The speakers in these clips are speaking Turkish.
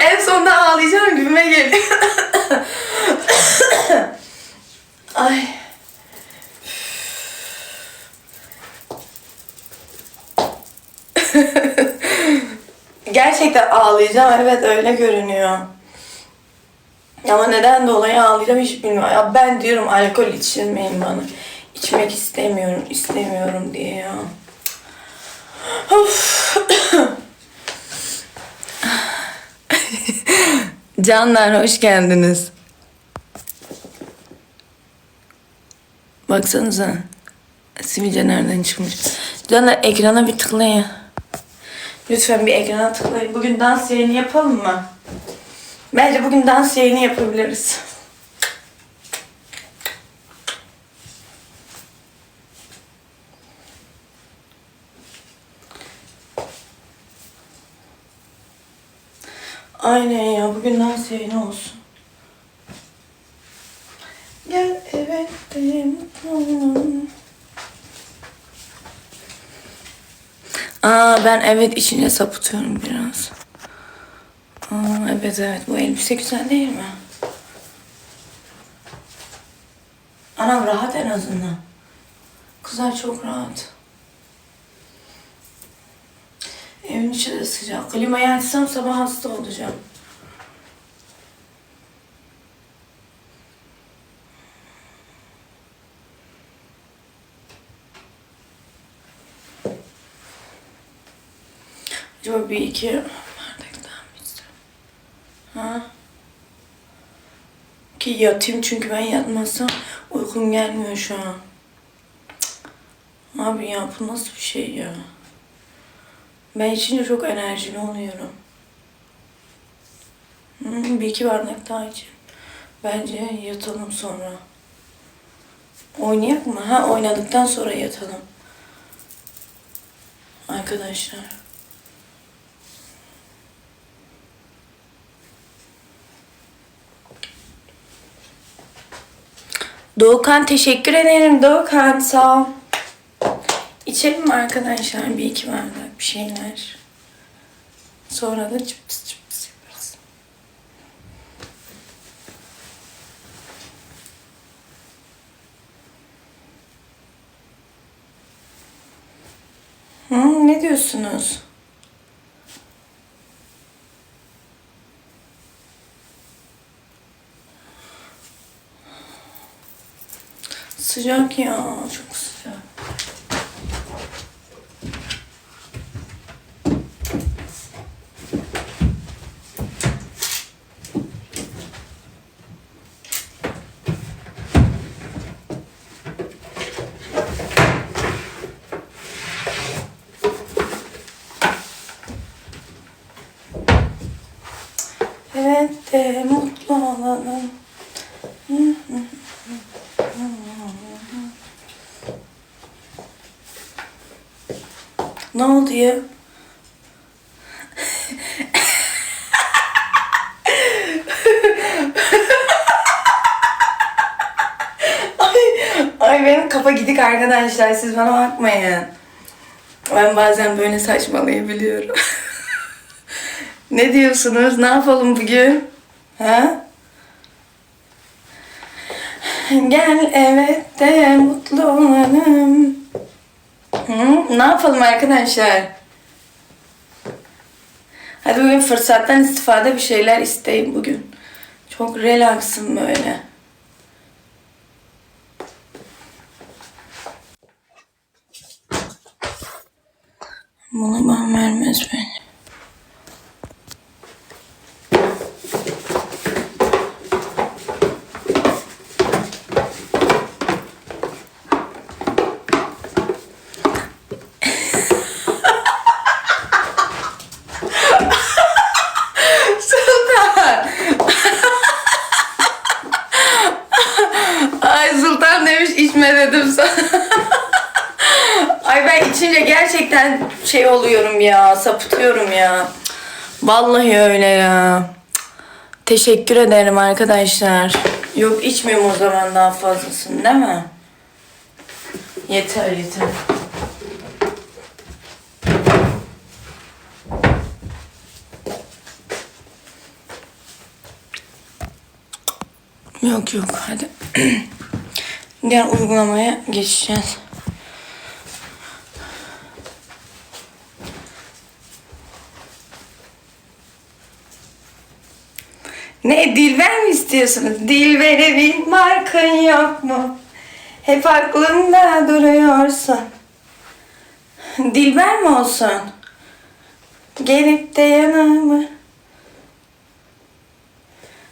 en sonunda ağlayacağım gibime geliyor. Ay. Gerçekten ağlayacağım. Evet öyle görünüyor. Ama neden dolayı ağlayacağım hiç bilmiyorum. Ya ben diyorum alkol içirmeyin bana. İçmek istemiyorum, istemiyorum diye ya. Of. Canlar hoş geldiniz. Baksanıza. Sivilce nereden çıkmış. Canlar ekrana bir tıklayın. Lütfen bir ekrana tıklayın. Bugün dans yayını yapalım mı? Bence bugün dans yayını yapabiliriz. Aynen ya bugün dans yayını olsun. Gel evet de mutlu olalım. Aa ben evet içine sapıtıyorum biraz. Aa, evet evet bu elbise güzel değil mi? Anam rahat en azından. Kızlar çok rahat. Evin içi de sıcak. Klimayı açsam sabah hasta olacağım. Acaba bir iki bardak daha mı içsem? Ha? Ki yatayım çünkü ben yatmazsam uykum gelmiyor şu an. Cık. Abi ya bu nasıl bir şey ya? Ben içince çok enerjili oluyorum. Hmm, bir iki bardak daha için. Bence yatalım sonra. Oynayak mı? Ha oynadıktan sonra yatalım. Arkadaşlar. Doğukan teşekkür ederim. Doğukan sağ ol. İçelim mi arkadaşlar bir iki bardak bir şeyler. Sonra da çıptıs çıptıs yaparız. Hı, ne diyorsunuz? Sıcak ya, çok sıcak. Evet de mutlu olalım. Ne oldu ya? ay, ay benim kafa gidik arkadaşlar siz bana bakmayın. Ben bazen böyle saçmalayabiliyorum. ne diyorsunuz? Ne yapalım bugün? Ha? Gel evet de mutlu olalım. Ne yapalım arkadaşlar? Hadi bugün fırsattan istifade bir şeyler isteyin bugün. Çok relaxım böyle. gitme dedim sana. Ay ben içince gerçekten şey oluyorum ya, sapıtıyorum ya. Vallahi öyle ya. Teşekkür ederim arkadaşlar. Yok içmiyorum o zaman daha fazlasını değil mi? Yeter yeter. Yok yok hadi. Diğer uygulamaya geçeceğiz. Ne Dilber mi istiyorsunuz? Dilber'e bir markın yok mu? Hep aklımda duruyorsun. Dilber mi olsun? Gelip de yanıma.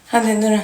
Hadi durun.